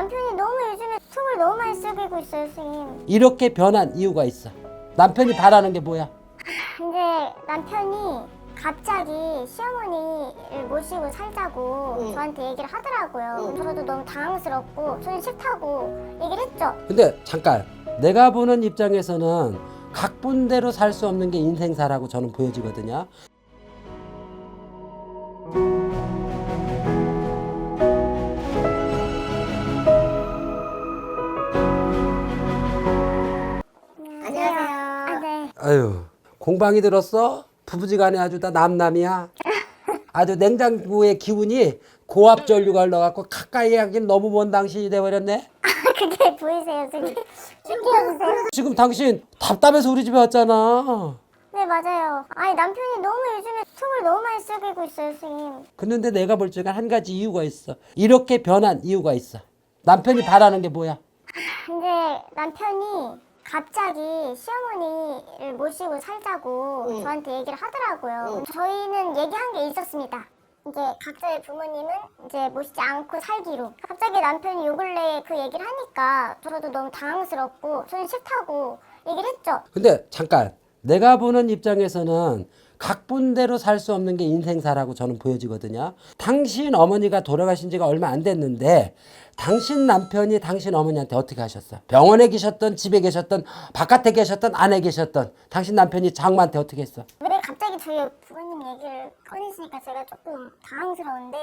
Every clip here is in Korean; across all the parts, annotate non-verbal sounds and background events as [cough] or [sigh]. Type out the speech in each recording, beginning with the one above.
남편이 너무 요즘에 tum을 너무 많이 쓰고 있어요, 선생님. 이렇게 변한 이유가 있어. 남편이 바라는 게 뭐야? 근데 남편이 갑자기 시어머니를 모시고 살자고 응. 저한테 얘기를 하더라고요. 응. 저도 너무 당황스럽고 저는 싫다고 얘기를 했죠. 근데 잠깐 내가 보는 입장에서는 각본대로 살 수 없는 게 인생사라고 저는 보여지거든요. 아. 아유 공방이 들었어? 부부지간에 아주 다 남남이야. 아주 냉장고의 기운이 고압 전류가 흘러갖고 가까이 하긴 너무 먼 당신이 돼버렸네. [laughs] 그게 보이세요, 선생님? 지금 당신 답답해서 우리 집에 왔잖아. 네, 맞아요. 아니, 남편이 너무 요즘에 tum을 너무 많이 쓰고 있어요, 선생님. 근데 내가 볼 적엔 한 가지 이유가 있어. 이렇게 변한 이유가 있어. 남편이 바라는 게 뭐야? 근데 남편이 갑자기 시어머니를 모시고 살자고 응. 저한테 얘기를 하더라고요. 응. 저희는 얘기한 게 있었습니다. 이제 각자의 부모님은 이제 모시지 않고 살기로. 갑자기 남편이 요 근래에 그 얘기를 하니까 저도 너무 당황스럽고 저는 싫다고 얘기를 했죠. 근데 잠깐 내가 보는 입장에서는 각본대로 살 수 없는 게 인생사라고 저는 보여지거든요. 당신 어머니가 돌아가신 지가 얼마 안 됐는데 당신 남편이 당신 어머니한테 어떻게 하셨어? 병원에 계셨던 집에 계셨던 바깥에 계셨던 안에 계셨던 당신 남편이 장모한테 어떻게 했어? 왜 갑자기 저희 부모님 얘기를 꺼내시니까 제가 조금 당황스러운데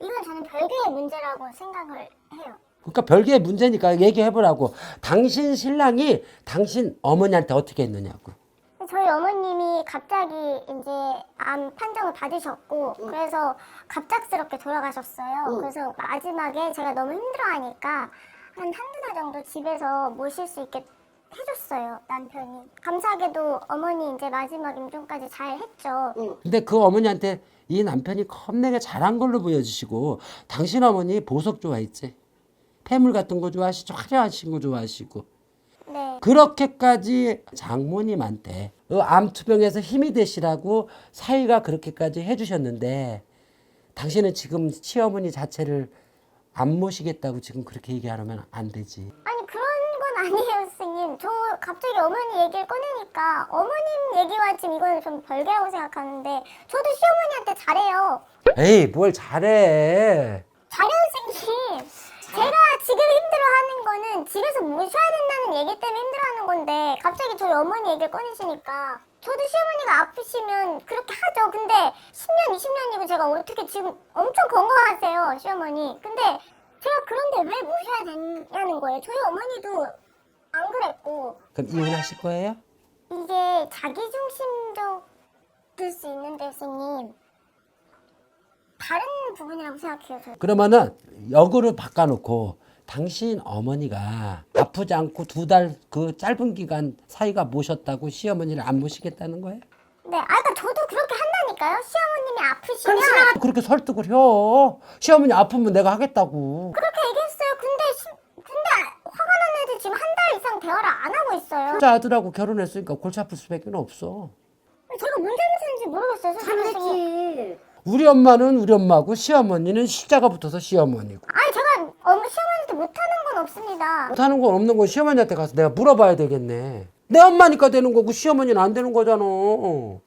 이건 저는 별개의 문제라고 생각을 해요. 그러니까 별개의 문제니까 얘기해보라고. 당신 신랑이 당신 어머니한테 어떻게 했느냐고. 저희 어머님이 갑자기 이제 암 판정을 받으셨고 그래서 갑작스럽게 돌아가셨어요. 응. 그래서 마지막에 제가 너무 힘들어하니까 한 한두 달 정도 집에서 모실 수 있게 해줬어요 남편이. 감사하게도 어머니 이제 마지막 임종까지 잘 했죠. 응. 근데 그 어머니한테 이 남편이 겁내게 잘한 걸로 보여주시고 당신 어머니 보석 좋아했지. 폐물 같은 거 좋아하시고 화려하신 거 좋아하시고 네. 그렇게까지 장모님한테 그 암투병에서 힘이 되시라고 사위가 그렇게까지 해주셨는데 당신은 지금 시어머니 자체를 안 모시겠다고 지금 그렇게 얘기하면 안 되지. 아니 그런 건 아니에요 선생님. 저 갑자기 어머니 얘기를 꺼내니까 어머님 얘기와 지금 이거는 좀 별개라고 생각하는데 저도 시어머니한테 잘해요. 에이 뭘 잘해. 잘해요 선생님. 제가 지금 힘들어하는 거는 집에서 모셔야 된다는 얘기 때문에 힘들어하는 건데 갑자기 저희 어머니 얘기를 꺼내시니까 저도 시어머니가 아프시면 그렇게 하죠. 근데 10년, 20년이고 제가 어떻게 지금 엄청 건강하세요, 시어머니. 근데 제가 그런데 왜 모셔야 되냐는 거예요. 저희 어머니도 안 그랬고 그럼 이혼하실 거예요? 이게 자기중심적일 수 있는데 선생님 다른 부분이라고 생각해요. 저. 그러면은 역으로 바꿔놓고 당신 어머니가 아프지 않고 두 달 그 짧은 기간 사이가 모셨다고 시어머니를 안 모시겠다는 거예요? 네, 아, 그러니까 저도 그렇게 한다니까요. 시어머님이 아프시면 그렇게 설득을 해. 시어머니 아프면 내가 하겠다고. 그렇게 얘기했어요. 근데 시, 근데 화가 난 애들 지금 한 달 이상 대화를 안 하고 있어요. 혼자 아들하고 결혼했으니까 골치 아플 수밖에 없어. 제가 뭔 잘못했는지 모르겠어요. 선생님. 잘못했지. 우리 엄마는 우리 엄마고 시어머니는 시자가 붙어서 시어머니고. 아 못하는 건 없습니다. 못하는 건 없는 건 시어머니한테 가서 내가 물어봐야 되겠네. 내 엄마니까 되는 거고 시어머니는 안 되는 거잖아. 그런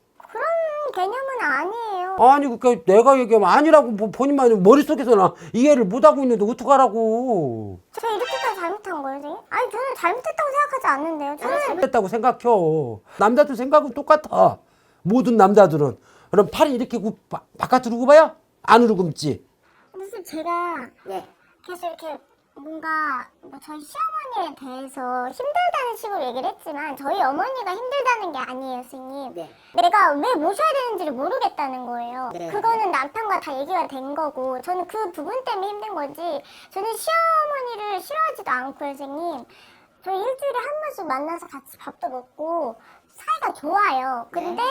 개념은 아니에요. 아니 그러니까 내가 얘기하면 아니라고 뭐 본인만 머릿속에서 나 이해를 못하고 있는데 어떡하라고. 제가 이렇게까지 잘못한 거예요, 선생님? 아니 저는 잘못했다고 생각하지 않는데요. 저는 했다고 생각해. 남자들 생각은 똑같아. 모든 남자들은. 그럼 팔이 이렇게 구, 바, 바깥으로 굽어요? 안으로 굽지. 무슨 제가 네. 계속 이렇게 뭔가 뭐 저희 시어머니에 대해서 힘들다는 식으로 얘기를 했지만 저희 어머니가 힘들다는 게 아니에요, 선생님. 네. 내가 왜 모셔야 되는지를 모르겠다는 거예요. 네. 그거는 남편과 다 얘기가 된 거고 저는 그 부분 때문에 힘든 거지. 저는 시어머니를 싫어하지도 않고요, 선생님. 저희 일주일에 한 번씩 만나서 같이 밥도 먹고 사이가 좋아요. 근데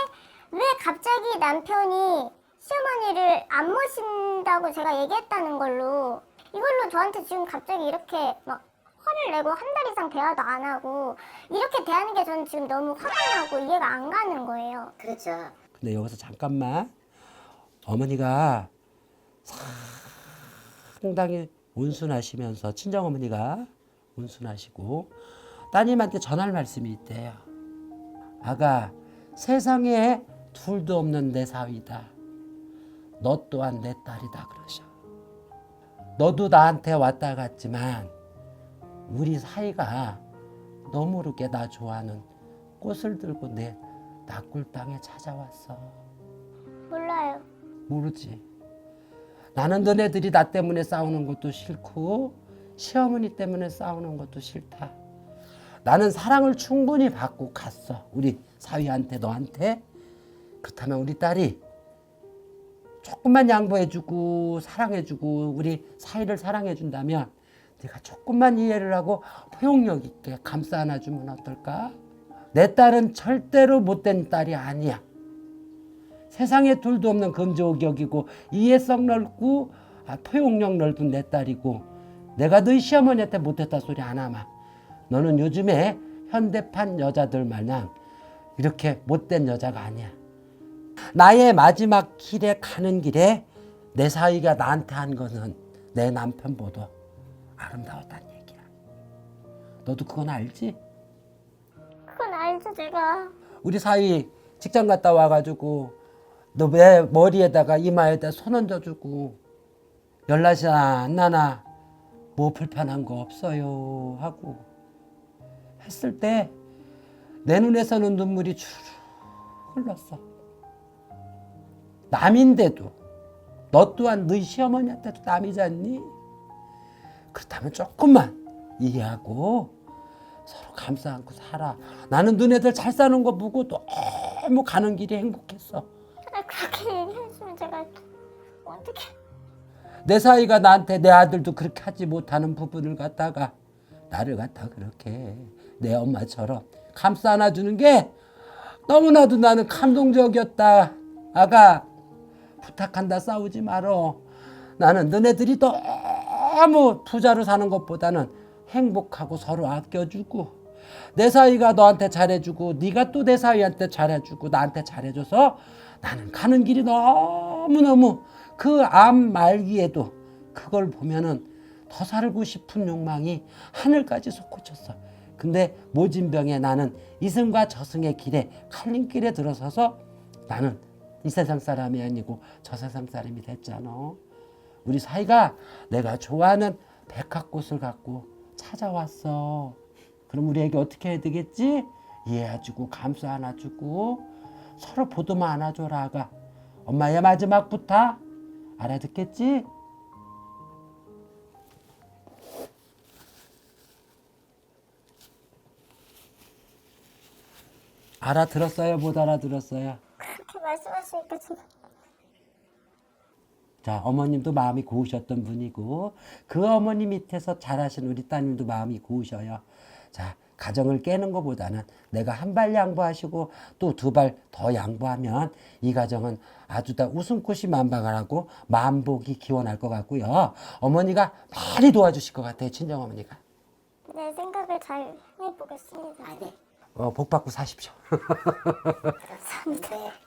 왜 갑자기 남편이 시어머니를 안 모신다고 제가 얘기했다는 걸로 이걸로 저한테 지금 갑자기 이렇게 막 화를 내고 한 달 이상 대화도 안 하고 이렇게 대하는 게 저는 지금 너무 화가 나고 이해가 안 가는 거예요. 그렇죠. 근데 여기서 잠깐만. 어머니가 상당히 온순하시면서 친정 어머니가 온순하시고 따님한테 전할 말씀이 있대요. 아가 세상에 둘도 없는 내 사위다. 너 또한 내 딸이다 그러셔. 너도 나한테 왔다 갔지만 우리 사이가 너 모르게 나 좋아하는 꽃을 들고 내 낙골당에 찾아왔어. 몰라요. 모르지. 나는 너네들이 나 때문에 싸우는 것도 싫고 시어머니 때문에 싸우는 것도 싫다. 나는 사랑을 충분히 받고 갔어. 우리 사위한테 너한테. 그렇다면 우리 딸이 조금만 양보해주고 사랑해주고 우리 사이를 사랑해준다면 네가 조금만 이해를 하고 포용력 있게 감싸 안아주면 어떨까? 내 딸은 절대로 못된 딸이 아니야. 세상에 둘도 없는 금조격이고 이해성 넓고 아, 포용력 넓은 내 딸이고 내가 너희 시어머니한테 못했다 소리 안 하마. 너는 요즘에 현대판 여자들 마냥 이렇게 못된 여자가 아니야. 나의 마지막 길에 가는 길에 내 사위가 나한테 한 것은 내 남편보다 아름다웠다는 얘기야. 너도 그건 알지? 그건 알죠, 제가. 우리 사위 직장 갔다 와가지고 너 왜 머리에다가 이마에다 손 얹어주고 연락이 안 나나 뭐 불편한 거 없어요 하고 했을 때 내 눈에서는 눈물이 주르르 흘렀어. 남인데도 너 또한 너희 시어머니한테도 남이잖니? 그렇다면 조금만 이해하고 서로 감싸 안고 살아. 나는 너네들 잘 사는 거 보고 너무 가는 길이 행복했어. 아, 그렇게 얘기해주면 제가 어떻게. 내 사이가 나한테 내 아들도 그렇게 하지 못하는 부분을 갖다가 나를 갖다 그렇게 내 엄마처럼 감싸 안아주는 게 너무나도 나는 감동적이었다. 아가 부탁한다 싸우지 말어. 나는 너네들이 너무 부자로 사는 것보다는 행복하고 서로 아껴주고 내 사이가 너한테 잘해주고 네가 또 내 사이한테 잘해주고 나한테 잘해줘서 나는 가는 길이 너무너무 그 암 말기에도 그걸 보면은 더 살고 싶은 욕망이 하늘까지 솟구쳤어. 근데 모진병에 나는 이승과 저승의 길에 칼림길에 들어서서 나는 이 세상 사람이 아니고 저 세상 사람이 됐잖아. 우리 사이가 내가 좋아하는 백합꽃을 갖고 찾아왔어. 그럼 우리에게 어떻게 해야 되겠지? 이해해주고 감싸 안아주고 서로 보듬어 안아줘라 아가. 엄마의 마지막 부탁 알아듣겠지? 알아들었어요? 못 알아들었어요? 말씀하시니까 제가. 자, 어머님도 마음이 고우셨던 분이고 그 어머니 밑에서 잘하신 우리 따님도 마음이 고우셔요. 자, 가정을 깨는 것보다는 내가 한 발 양보하시고 또 두 발 더 양보하면 이 가정은 아주 다 웃음꽃이 만방하고 만복이 기원할 것 같고요. 어머니가 많이 도와주실 것 같아요, 친정 어머니가. 내 생각을 잘 해보겠습니다. 아, 네. 어, 복 받고 사십시오. [laughs] 감사합니다. 네.